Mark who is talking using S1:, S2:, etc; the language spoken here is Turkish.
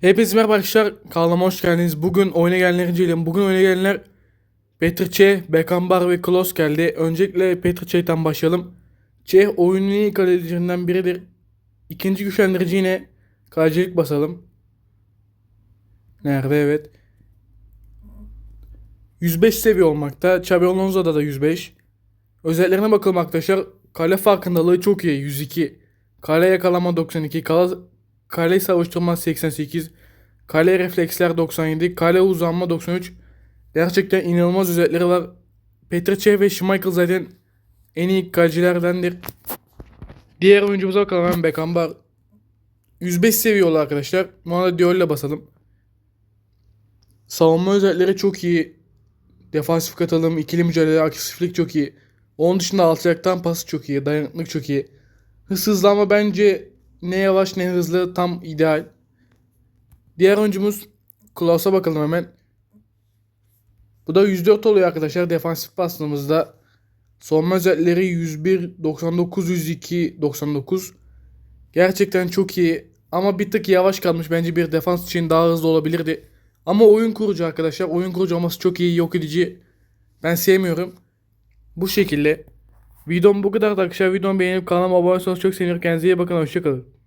S1: Hepinize merhaba arkadaşlar. Kanalıma hoş geldiniz. Bugün oyuna gelenleri inceleyelim. Bugün oyuna gelenler Petr Cech, Beckenbauer ve Klose geldi. Öncelikle Petr Cech'ten başlayalım. Cech oyunun iyi kalecilerinden biridir. İkinci güçlendirici yine kalecilik basalım. Nerede? Evet. 105 seviye olmakta. Xabi Alonso'da da 105. Özelliklerine bakalım arkadaşlar. Kale farkındalığı çok iyi. 102. Kale yakalama 92. Kale, kale savuşturma 88. Kale refleksler 97. Kale uzanma 93. Gerçekten inanılmaz özellikleri var. Petr Cech ve Schmeichel zaten en iyi kalecilerdendir. Diğer oyuncumuza bakalım hemen Beckenbauer. 105 seviye oldu arkadaşlar. Buna da Diol'le basalım. Savunma özellikleri çok iyi. Defansif katılım, ikili mücadele, agresiflik çok iyi. Onun dışında alçaktan pası çok iyi. Dayanıklık çok iyi. Hız hızlanma bence ne yavaş ne hızlı tam ideal. Diğer oyuncumuz Klaus'a bakalım hemen. Bu da 104 oluyor arkadaşlar defansif pasımızda. Savunma özellikleri 101, 99, 102, 99. Gerçekten çok iyi. Ama bir tık yavaş kalmış. Bence bir defans için daha hızlı olabilirdi. Ama oyun kurucu arkadaşlar. Oyun kurucu olması çok iyi. Yok edici. Ben sevmiyorum. Bu şekilde. Videom bu kadar arkadaşlar. Videomu beğenip kanalıma abone olursanız çok sevinirim. Kendinize iyi bakın. Hoşçakalın.